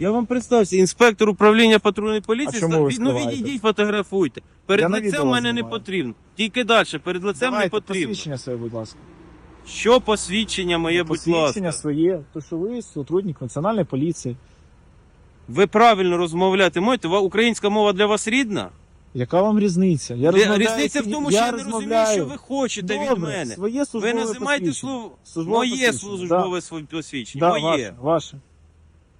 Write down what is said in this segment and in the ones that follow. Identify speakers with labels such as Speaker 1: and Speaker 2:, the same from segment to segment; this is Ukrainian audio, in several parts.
Speaker 1: Я вам представився, інспектор управління патрульної поліції.
Speaker 2: А чому ви
Speaker 1: ну
Speaker 2: скриваєте?
Speaker 1: відійдіть, фотографуйте. Перед
Speaker 2: Я на
Speaker 1: лицем
Speaker 2: відео
Speaker 1: в мене не
Speaker 2: знімаю.
Speaker 1: потрібно. Тільки далі, перед лицем не
Speaker 2: Давайте
Speaker 1: потрібно.
Speaker 2: посвідчення своє, будь ласка.
Speaker 1: Що посвідчення моє, будь
Speaker 2: посвідчення
Speaker 1: ласка.
Speaker 2: своє, то що ви сотрудник національної поліції.
Speaker 1: Ви правильно розмовляти можете? Ва- Українська мова для вас рідна?
Speaker 2: Яка вам різниця? Я розмовляю,
Speaker 1: Різниця в тому, що я не розумію,
Speaker 2: розмовляю.
Speaker 1: що ви хочете від
Speaker 2: Добре,
Speaker 1: мене.
Speaker 2: Своє
Speaker 1: Ви
Speaker 2: службове
Speaker 1: називаєте
Speaker 2: посвідчення.
Speaker 1: слово
Speaker 2: Службове
Speaker 1: моє
Speaker 2: посвідчення,
Speaker 1: службове своє посвідчення.
Speaker 2: Да,
Speaker 1: моє.
Speaker 2: ваше, ваше.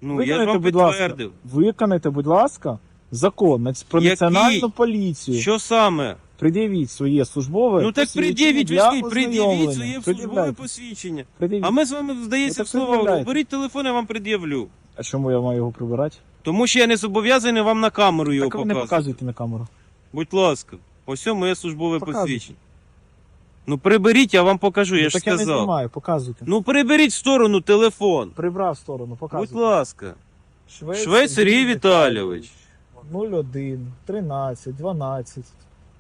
Speaker 1: Ну, я
Speaker 2: Виконайте,
Speaker 1: ж вам
Speaker 2: будь ласка.
Speaker 1: підтвердив.
Speaker 2: Виконайте, будь ласка, закон нац- про
Speaker 1: Який?
Speaker 2: національну поліцію.
Speaker 1: Що саме?
Speaker 2: Пред'явіть своє службове
Speaker 1: Ну так
Speaker 2: посвідчення
Speaker 1: пред'явіть,
Speaker 2: для
Speaker 1: скажіть, пред'явіть
Speaker 2: ознайомлення.
Speaker 1: своє службове
Speaker 2: Пред'являйте.
Speaker 1: посвідчення.
Speaker 2: Пред'явіть.
Speaker 1: А ми з вами, здається,
Speaker 2: Ну, так
Speaker 1: слово,
Speaker 2: пред'являйте.
Speaker 1: беріть телефон, я вам пред'явлю.
Speaker 2: А чому я маю його прибирати?
Speaker 1: Тому що я не зобов'язаний вам на камеру його
Speaker 2: Так ви не
Speaker 1: показувати.
Speaker 2: показуєте на камеру.
Speaker 1: Будь ласка, ось моє службове
Speaker 2: Показуйте.
Speaker 1: посвідчення. Ну приберіть, я вам покажу, я
Speaker 2: Ну,
Speaker 1: ж
Speaker 2: так я не
Speaker 1: сказав.
Speaker 2: знімаю, показуйте.
Speaker 1: Ну приберіть в сторону телефон.
Speaker 2: Прибрав в сторону,
Speaker 1: Будь
Speaker 2: показуйте.
Speaker 1: ласка.
Speaker 2: Швець,
Speaker 1: Швець Сергій Віталійович.
Speaker 2: 01, 13, 12.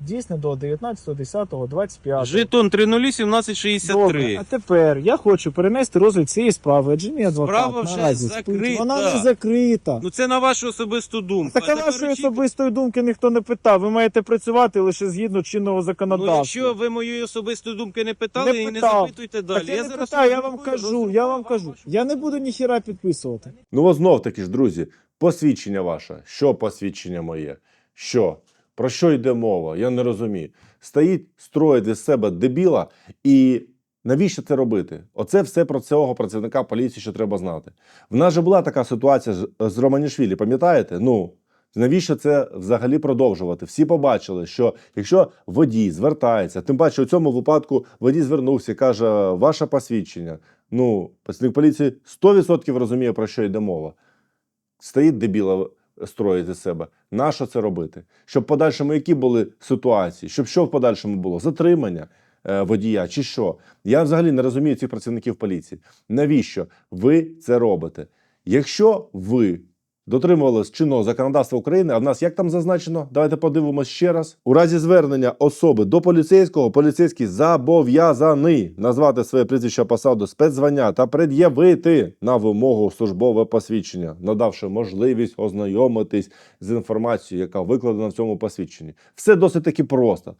Speaker 2: Дійсно до 19.10.25.
Speaker 1: Жетон 301763.
Speaker 2: Добре, а тепер я хочу перенести розгляд цієї справи, адже мій адвокат
Speaker 1: Справа вже
Speaker 2: наразі спить.
Speaker 1: закрита.
Speaker 2: Вона не закрита.
Speaker 1: Ну це на вашу особисту думку.
Speaker 2: Так а
Speaker 1: тепер
Speaker 2: вашої
Speaker 1: очікуйте.
Speaker 2: особистої думки ніхто не питав. Ви маєте працювати лише згідно чинного
Speaker 1: Ну,
Speaker 2: законодавства.
Speaker 1: якщо ви моєї особистої думки не питали
Speaker 2: Не
Speaker 1: і не
Speaker 2: питав.
Speaker 1: запитуйте далі.
Speaker 2: Так я, не
Speaker 1: зараз
Speaker 2: питаю, я вам
Speaker 1: роздрукую,
Speaker 2: кажу, я
Speaker 1: роздрукую
Speaker 2: вам кажу.
Speaker 1: вашу-
Speaker 2: Я не буду ніхіра підписувати.
Speaker 3: Ну, от знов таки ж, друзі, посвідчення ваше. Що посвідчення моє? Що? Про що йде мова? Я не розумію. Стоїть, строїть із себе дебіла, і навіщо це робити? Оце все про цього працівника поліції, що треба знати. В нас же була така ситуація з, Романішвілі, пам'ятаєте? Ну. Навіщо це взагалі продовжувати? Всі побачили, що якщо водій звертається, тим паче у цьому випадку водій звернувся і каже, ваше посвідчення. Ну, працівник поліції 100% розуміє, про що йде мова. Стоїть дебіла строїть із себе. Нащо це робити? Щоб в подальшому які були ситуації? Щоб що в подальшому було? Затримання е, водія чи що? Я взагалі не розумію цих працівників поліції. Навіщо ви це робите? Якщо ви дотримувалися чинного законодавства України, а в нас як там зазначено? Давайте подивимось ще раз. У разі звернення особи до поліцейського, поліцейський зобов'язаний назвати своє прізвище посаду спецзвання та пред'явити на вимогу службове посвідчення, надавши можливість ознайомитись з інформацією, яка викладена в цьому посвідченні. Все досить таки просто.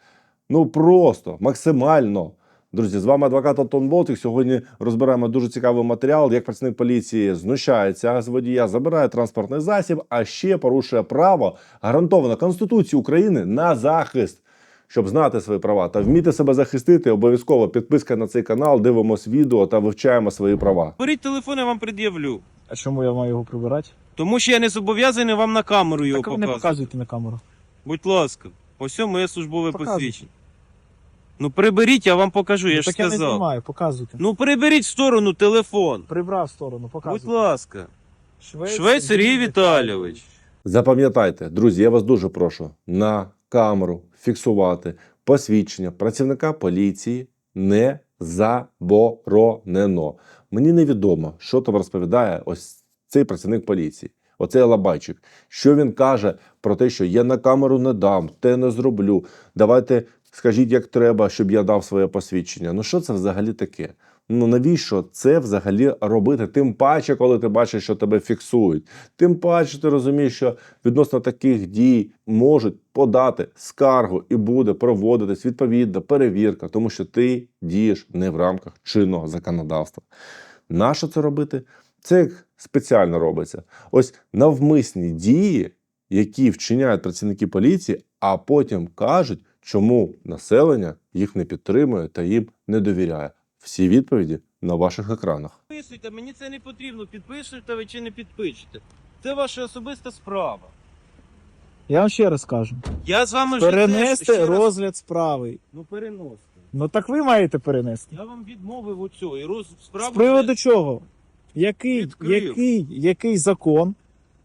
Speaker 3: Ну просто, максимально. Друзі, з вами адвокат Антон Болтик. Сьогодні розбираємо дуже цікавий матеріал, як працівник поліції знущається з водія, забирає транспортний засіб, а ще порушує право, гарантоване Конституцією України на захист. Щоб знати свої права та вміти себе захистити, обов'язково підписка на цей канал, дивимось відео та вивчаємо свої права.
Speaker 1: Беріть телефон, я вам пред'явлю.
Speaker 2: А чому я маю його прибирати?
Speaker 1: Тому що я не зобов'язаний вам на камеру його
Speaker 2: Так ви не
Speaker 1: показувати.
Speaker 2: показуєте на камеру.
Speaker 1: Будь ласка, ось це моє службове
Speaker 2: Показуйте.
Speaker 1: посвідчення. Ну приберіть, я вам покажу, я
Speaker 2: Ну,
Speaker 1: ж
Speaker 2: так я не
Speaker 1: сказав.
Speaker 2: знімаю, показуйте.
Speaker 1: Ну приберіть в сторону телефон.
Speaker 2: Прибрав в сторону,
Speaker 1: Будь
Speaker 2: показуйте.
Speaker 1: ласка. Швець Сергій Віталійович.
Speaker 3: Запам'ятайте, друзі, я вас дуже прошу на камеру фіксувати посвідчення працівника поліції не заборонено. Мені невідомо, що там розповідає ось цей працівник поліції, оцей лабайчик. Що він каже про те, що я на камеру не дам, те не зроблю. Давайте скажіть, як треба, щоб я дав своє посвідчення. Ну що це взагалі таке? Ну навіщо це взагалі робити? Тим паче, коли ти бачиш, що тебе фіксують. Тим паче ти розумієш, що відносно таких дій можуть подати скаргу і буде проводитись відповідна перевірка, тому що ти дієш не в рамках чинного законодавства. Нащо це робити? Це як спеціально робиться. Ось навмисні дії, які вчиняють працівники поліції, а потім кажуть, чому населення їх не підтримує та їм не довіряє. Всі відповіді на ваших екранах.
Speaker 1: Підписуйте, мені це не потрібно. Підпишете ви чи не підпишете. Це ваша особиста справа.
Speaker 2: Я вам ще раз кажу.
Speaker 1: Я з вами вже
Speaker 2: Перенести
Speaker 1: раз-
Speaker 2: розгляд справи.
Speaker 1: Ну переносите.
Speaker 2: Ну так ви маєте перенести.
Speaker 1: Я вам відмовив у цього. І роз... справу
Speaker 2: З приводу
Speaker 1: вже-
Speaker 2: чого? Який,
Speaker 1: Відкрив.
Speaker 2: який, який закон?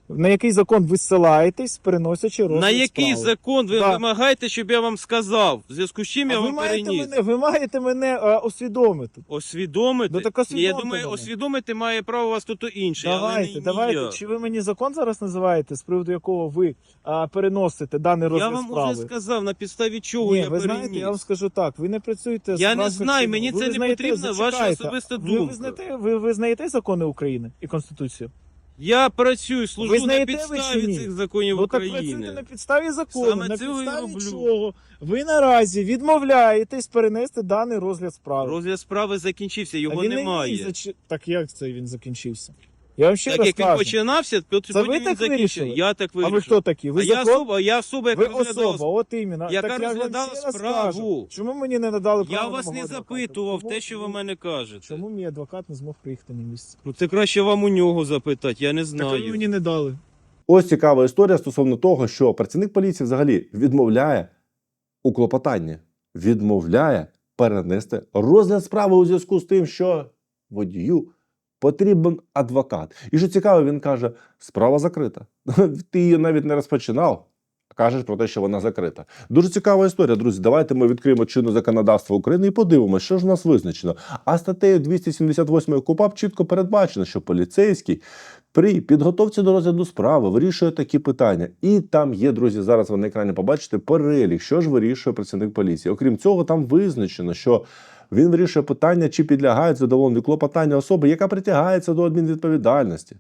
Speaker 2: На який закон ви ссилаєтесь, переносячи розгляд
Speaker 1: На який
Speaker 2: справи?
Speaker 1: закон ви
Speaker 2: Да.
Speaker 1: вимагаєте, щоб я вам сказав? В зв'язку з чим я
Speaker 2: А ви
Speaker 1: вам
Speaker 2: маєте
Speaker 1: переніс?
Speaker 2: мене, ви маєте мене е, освідомити.
Speaker 1: Освідомити?
Speaker 2: Ну, так
Speaker 1: я думаю,
Speaker 2: мене.
Speaker 1: освідомити має право вас тут інший, але
Speaker 2: давайте,
Speaker 1: не
Speaker 2: давайте.
Speaker 1: я.
Speaker 2: Чи ви мені закон зараз називаєте, з приводу якого ви а, переносите даний
Speaker 1: Я
Speaker 2: розгляд
Speaker 1: вам
Speaker 2: справи?
Speaker 1: уже сказав, на підставі чого
Speaker 2: Ні,
Speaker 1: я
Speaker 2: ви
Speaker 1: переніс.
Speaker 2: знаєте, я вам скажу так, ви не працюєте з
Speaker 1: Я не
Speaker 2: правильним
Speaker 1: знаю,
Speaker 2: чином.
Speaker 1: мені це не потрібно, ваша
Speaker 2: зачекайте.
Speaker 1: особиста
Speaker 2: Ви
Speaker 1: думка.
Speaker 2: визнаєте, ви визнаєте закони України і Конституцію?
Speaker 1: Я працюю, служу
Speaker 2: Ви
Speaker 1: на
Speaker 2: знаєте ви
Speaker 1: підставі
Speaker 2: ні?
Speaker 1: цих законів
Speaker 2: Ну так
Speaker 1: України.
Speaker 2: працюйте на підставі закону,
Speaker 1: Саме
Speaker 2: на
Speaker 1: цього і
Speaker 2: підставі
Speaker 1: роблю.
Speaker 2: чого ви наразі відмовляєтесь перенести даний розгляд справи.
Speaker 1: Розгляд справи закінчився, його
Speaker 2: А він не
Speaker 1: немає.
Speaker 2: зач- Так як це він закінчився? Я вам ще
Speaker 1: Так
Speaker 2: раз
Speaker 1: як він
Speaker 2: кажу.
Speaker 1: починався, то
Speaker 2: Це ви
Speaker 1: він
Speaker 2: так
Speaker 1: закінчив.
Speaker 2: вирішили?
Speaker 1: Я так
Speaker 2: А
Speaker 1: вирішив.
Speaker 2: ви хто такі? Ви
Speaker 1: а я
Speaker 2: закон?
Speaker 1: особа, я особа, яка
Speaker 2: Ви
Speaker 1: розглядала
Speaker 2: особа, от іменно.
Speaker 1: яка
Speaker 2: так я вам
Speaker 1: розглядала
Speaker 2: ще раз
Speaker 1: справу.
Speaker 2: кажу. Чому мені не надали
Speaker 1: Я
Speaker 2: право
Speaker 1: вас
Speaker 2: на
Speaker 1: не
Speaker 2: адвоката?
Speaker 1: запитував
Speaker 2: Чому-
Speaker 1: те, що ви мене кажете.
Speaker 2: Чому мій адвокат не змог приїхати на місце?
Speaker 1: Ну це краще вам у нього запитати, я не
Speaker 2: Так ви
Speaker 1: знаю.
Speaker 2: мені не дали.
Speaker 3: Ось цікава історія стосовно того, що працівник поліції взагалі відмовляє у клопотанні, відмовляє перенести розгляд справи у зв'язку з тим, що водію потрібен адвокат. І що цікаво, він каже: справа закрита. Ти її навіть не розпочинав. Кажеш про те, що вона закрита. Дуже цікава історія, друзі. Давайте ми відкриємо чинне законодавство України і подивимося, що ж у нас визначено. А статтею 278 КУПАП чітко передбачено, що поліцейський при підготовці до розгляду справи вирішує такі питання. І там є, друзі, зараз ви на екрані побачите перелік, що ж вирішує працівник поліції. Окрім цього, там визначено, що він вирішує питання, чи підлягають задоволенню клопотання особи, яка притягається до адмінвідповідальності.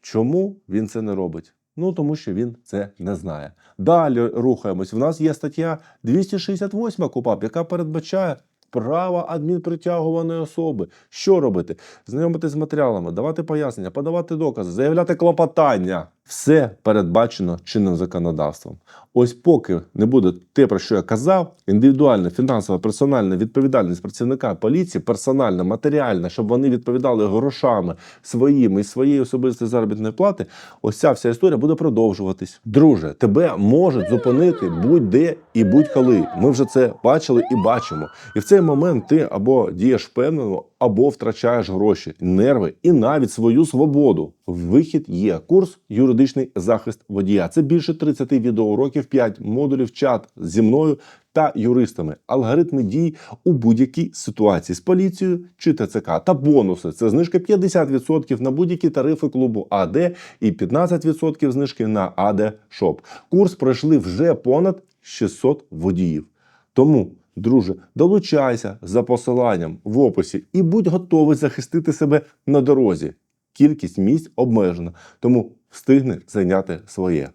Speaker 3: Чому він це не робить? Ну тому що він це не знає. Далі рухаємось. В нас є стаття 268 КУПАП, яка передбачає право адмінпритягуваної особи. Що робити? Знайомитись з матеріалами, давати пояснення, подавати докази, заявляти клопотання. Все передбачено чинним законодавством. Ось поки не буде те, про що я казав, індивідуальна, фінансова, персональна відповідальність працівника поліції, персональна, матеріальна, щоб вони відповідали грошами своїми і своєї особистої заробітної плати, ось ця вся історія буде продовжуватись. Друже, тебе можуть зупинити будь-де і будь-коли. Ми вже це бачили і бачимо. І в цей момент ти або дієш впевнено, або втрачаєш гроші, нерви і навіть свою свободу. Вихід є курс юридичний захист водія. Це більше 30 відеоуроків, 5 модулів, чат зі мною та юристами, алгоритми дій у будь-якій ситуації з поліцією чи ТЦК та бонуси. Це знижка 50% на будь-які тарифи клубу АД і 15% знижки на АД Шоп. Курс пройшли вже понад 600 водіїв. Тому, друже, долучайся за посиланням в описі і будь готовий захистити себе на дорозі. Кількість місць обмежена, тому встигни зайняти своє.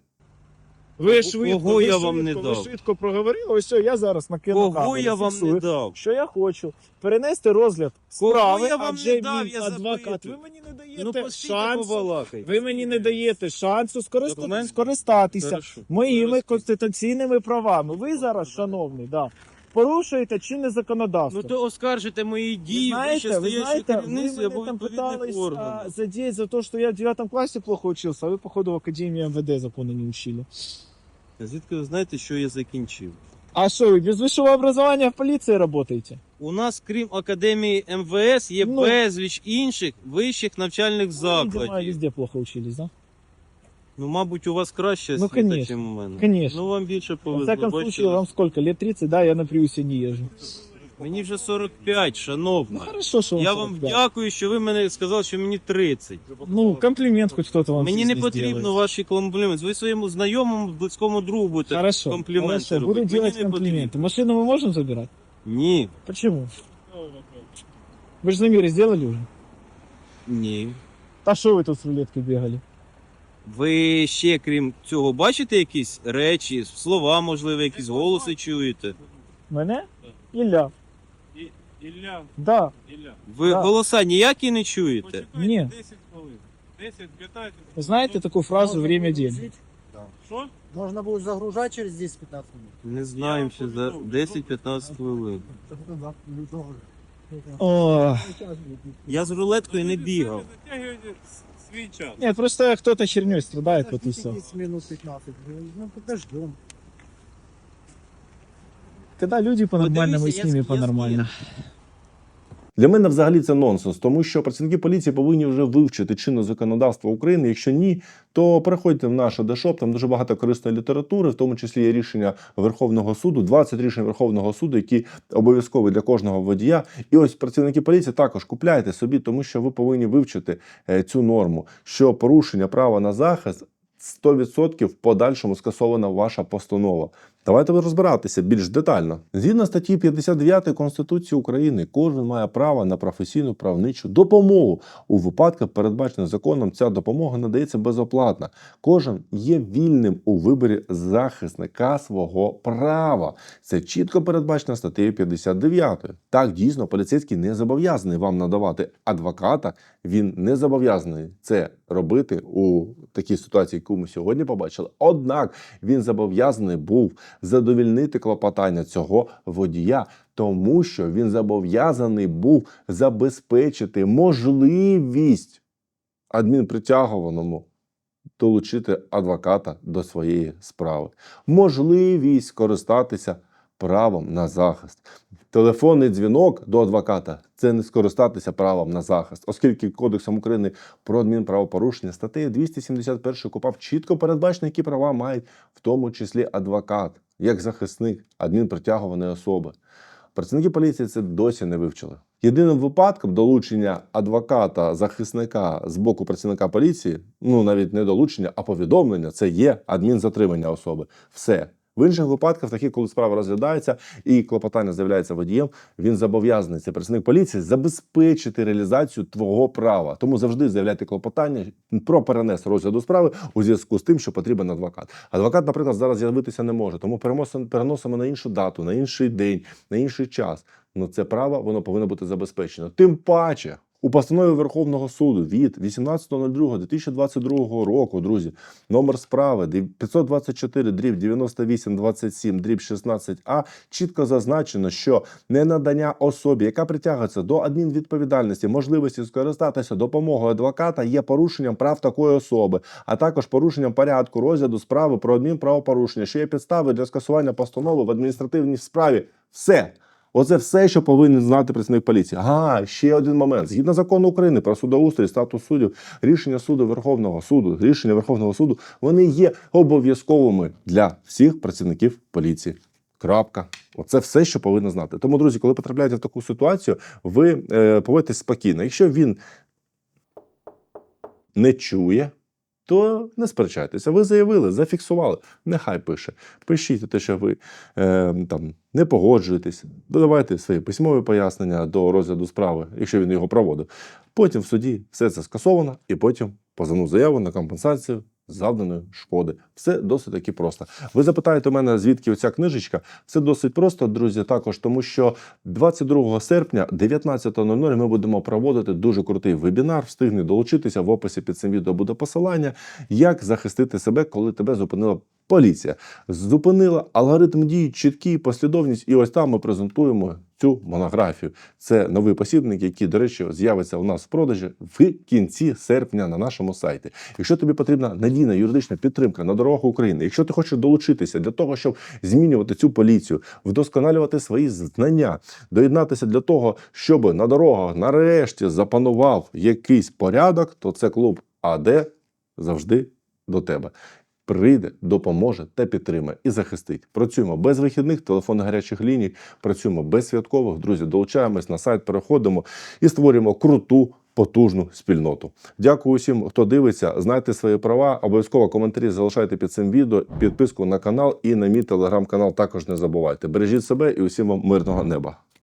Speaker 2: Ви швидко,
Speaker 1: Кого
Speaker 2: ви
Speaker 1: я
Speaker 2: швидко,
Speaker 1: вам не
Speaker 2: ви
Speaker 1: дав?
Speaker 2: швидко проговорили. Ось все, я зараз накину
Speaker 1: Кого
Speaker 2: камеру,
Speaker 1: я вам
Speaker 2: фіксую.
Speaker 1: не дав?
Speaker 2: Що я хочу? Перенести розгляд
Speaker 1: Кого
Speaker 2: справи,
Speaker 1: я вам
Speaker 2: адже
Speaker 1: не дав,
Speaker 2: мій
Speaker 1: я
Speaker 2: адвокат.
Speaker 1: запитую.
Speaker 2: Ви мені не
Speaker 1: Ну
Speaker 2: даєте
Speaker 1: постійте
Speaker 2: шансу.
Speaker 1: побалакай.
Speaker 2: Ви мені не даєте шансу скориста-
Speaker 1: Документ?
Speaker 2: скористатися
Speaker 1: Хорошо.
Speaker 2: моїми
Speaker 1: Зараз.
Speaker 2: конституційними правами. Ви зараз, шановний, да, порушуєте чинне законодавство.
Speaker 1: Ну то оскаржите мої
Speaker 2: ви
Speaker 1: дії,
Speaker 2: знаєте, ви
Speaker 1: вищестоящі
Speaker 2: знаєте, ви
Speaker 1: керівництві або
Speaker 2: мене там
Speaker 1: відповідних
Speaker 2: пытались
Speaker 1: органів.
Speaker 2: а, задеть за то, что я в девятом классе плохо учился, а вы, походу, в Академии МВД законы не учили.
Speaker 1: Звідки ви знаєте, що я закінчив?
Speaker 2: А что, вы без высшего образования в полиции работаете?
Speaker 1: У нас, крім академії МВС, є
Speaker 2: Ну.
Speaker 1: безліч інших вищих навчальних
Speaker 2: Вы, видимо,
Speaker 1: закладів.
Speaker 2: везде плохо учились, да?
Speaker 1: Ну, мабуть, у вас краще
Speaker 2: Ну,
Speaker 1: освіта,
Speaker 2: конечно,
Speaker 1: ніж у мене.
Speaker 2: конечно.
Speaker 1: Ну, вам більше
Speaker 2: В
Speaker 1: повезло.
Speaker 2: всяком
Speaker 1: бачите.
Speaker 2: случае, вам сколько? Лет 30, да? Я на Приусе не езжу.
Speaker 1: Мені вже 45, шановна.
Speaker 2: Ну, хорошо, что вам
Speaker 1: Я вам
Speaker 2: 45.
Speaker 1: дякую, що ви мене сказали, що мені 30.
Speaker 2: Ну, комплимент хоть кто-то вам в
Speaker 1: Мені не
Speaker 2: жизни
Speaker 1: потрібно
Speaker 2: сделает.
Speaker 1: ваші компліменти. Ви своєму знайомому, близькому другу будете
Speaker 2: Хорошо,
Speaker 1: компліменти
Speaker 2: хорошо,
Speaker 1: робити.
Speaker 2: буду
Speaker 1: Мені
Speaker 2: делать
Speaker 1: не потрібно.
Speaker 2: комплименты. Машину мы можем забирать?
Speaker 1: Ні.
Speaker 2: Почему? Вы же замеры сделали уже?
Speaker 1: Ні.
Speaker 2: А что вы тут с рулеткой бегали?
Speaker 1: Ви ще, крім цього, бачите якісь речі, слова, можливо, якісь голоси чуєте?
Speaker 2: Мене? Ілля.
Speaker 4: Ілля,
Speaker 2: Да.
Speaker 4: Ілля.
Speaker 1: Ви
Speaker 2: Так.
Speaker 1: голоса ніякі не чуєте?
Speaker 4: Почекайте
Speaker 2: Ні.
Speaker 4: 10 хвилин. 10, 15.
Speaker 2: Вы знаете такую фразу «время денег»?
Speaker 4: Що?
Speaker 5: Можно будет загружать через 10-15 минут.
Speaker 1: Не знаємо, що за 10-15 хвилин.
Speaker 2: О,
Speaker 1: Я з рулеткою не бігав.
Speaker 4: Затягуєте свій час.
Speaker 2: нет, просто кто-то херней страдает, вот и все.
Speaker 5: 10 минут 15. Ну, подождем.
Speaker 2: Когда люди по-нормальному, и с ними по-нормально.
Speaker 3: Для мене взагалі це нонсенс, тому що працівники поліції повинні вже вивчити чинне законодавство України. Якщо ні, то переходьте в наш дешоп, там дуже багато корисної літератури, в тому числі є рішення Верховного суду, 20 рішень Верховного суду, які обов'язкові для кожного водія. І ось працівники поліції також купляйте собі, тому що ви повинні вивчити е, цю норму, що порушення права на захист. 100% в подальшому скасована ваша постанова. Давайте розбиратися більш детально. Згідно статті 59 Конституції України, кожен має право на професійну правничу допомогу. У випадках, передбачених законом, ця допомога надається безоплатно. Кожен є вільним у виборі захисника свого права. Це чітко передбачено статтею 59. Так, дійсно, поліцейський не зобов'язаний вам надавати адвоката. Він не зобов'язаний це робити у такій ситуації, яку ми сьогодні побачили. Однак він зобов'язаний був задовільнити клопотання цього водія, тому що він зобов'язаний був забезпечити можливість адмінпритягуваному долучити адвоката до своєї справи, можливість скористатися правом на захист. Телефонний дзвінок до адвоката це не скористатися правом на захист, оскільки Кодексом України про адмінправопорушення статтею 271 КУПАП чітко передбачено, які права мають в тому числі адвокат, як захисник адмінпритягуваної особи. Працівники поліції це досі не вивчили. Єдиним випадком долучення адвоката захисника з боку працівника поліції, ну навіть не долучення, а повідомлення це є адмінзатримання особи. Все. В інших випадках, таких, коли справа розглядається і клопотання з'являється водієм, він зобов'язаний це працівник поліції забезпечити реалізацію твого права. Тому завжди заявляйте клопотання про перенес розгляду справи у зв'язку з тим, що потрібен адвокат. Адвокат, наприклад, зараз з'явитися не може, тому переносимо на іншу дату, на інший день, на інший час. Ну це право воно повинно бути забезпечено. Тим паче. У постанові Верховного суду від 18.02.2022 року, друзі, номер справи 524 дріб 9827 дріб 16а чітко зазначено, що ненадання особі, яка притягується до адмінвідповідальності, можливості скористатися допомогою адвоката, є порушенням прав такої особи, а також порушенням порядку розгляду справи про адмінправопорушення, що є підстави для скасування постанови в адміністративній справі. Все. Оце все, що повинен знати працівник поліції. Ага, ще один момент. Згідно закону України про судоустрій, статус суддів, рішення суду Верховного суду, рішення Верховного суду, вони є обов'язковими для всіх працівників поліції. Крапка. Оце все, що повинно знати. Тому, друзі, коли потрапляєте в таку ситуацію, ви е, поводьтесь спокійно. Якщо він не чує, то не сперечайтеся. Ви заявили, зафіксували. Нехай пише. Пишіть те, що ви е, там не погоджуєтесь, додавайте свої письмові пояснення до розгляду справи, якщо він його проводив. Потім в суді все це скасовано, і потім позовну заяву на компенсацію завданої шкоди. Все досить таки просто. Ви запитаєте мене, звідки оця книжечка? Все досить просто, друзі. Також тому, що 22 серпня, 19.00 ми будемо проводити дуже крутий вебінар. Встигне долучитися в описі під цим відео буде посилання, як захистити себе, коли тебе зупинила. Поліція зупинила алгоритм дій, чіткий послідовність, і ось там ми презентуємо цю монографію. Це новий посібник, який, до речі, з'явиться у нас в продажі в кінці серпня на нашому сайті. Якщо тобі потрібна надійна юридична підтримка на дорогах України, якщо ти хочеш долучитися для того, щоб змінювати цю поліцію, вдосконалювати свої знання, доєднатися для того, щоб на дорогах нарешті запанував якийсь порядок, то це клуб АД завжди до тебе. Прийде, допоможе та підтримає і захистить. Працюємо без вихідних, телефон гарячих ліній, працюємо без святкових. Друзі, долучаємось на сайт, переходимо і створюємо круту. Потужну спільноту. Дякую усім, хто дивиться. Знайте свої права. Обов'язково коментарі залишайте під цим відео, підписку на канал і на мій телеграм-канал також не забувайте. Бережіть себе і усім вам мирного неба.